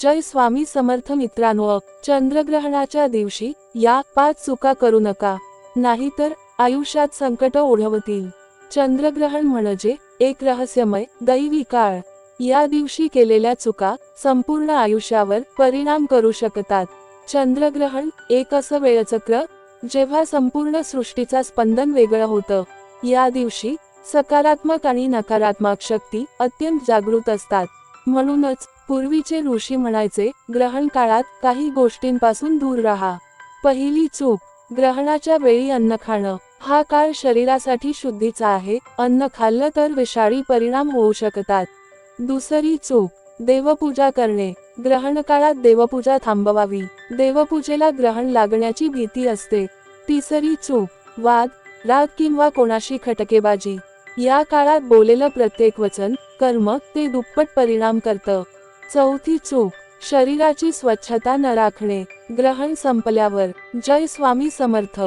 जय स्वामी समर्थ मित्रांनो चंद्रग्रहणाच्या दिवशी या पाच चुका करू नका नाहीतर आयुष्यात संकट ओढवतील. चंद्रग्रहण म्हणजे एक रहस्यमय दैवी काळ. या दिवशी केलेल्या चुका संपूर्ण आयुष्यावर परिणाम करू शकतात. चंद्रग्रहण एक असं वेळचक्र जेव्हा संपूर्ण सृष्टीचा स्पंदन वेगळं होतं. या दिवशी सकारात्मक आणि नकारात्मक शक्ती अत्यंत जागृत असतात. म्हणूनच पूर्वीचे ऋषी म्हणायचे ग्रहण काळात काही गोष्टींपासून दूर राहा. पहिली चूक ग्रहणाच्या वेळी अन्न खाणं. हा काळ शरीरासाठी शुद्धीचा आहे अन्न खाल्लं तर विषारी परिणाम होऊ शकतात. दुसरी चूक देवपूजा करणे. ग्रहण काळात देवपूजा थांबवावी. देवपूजेला ग्रहण लागण्याची भीती असते. तिसरी चूक वाद राग किंवा कोणाशी खटकेबाजी. या काळात बोलेलं प्रत्येक वचन कर्म ते दुप्पट परिणाम करतं. चौथी चूक शरीराची स्वच्छता न राखणे ग्रहण संपल्यावर. जय स्वामी समर्थ.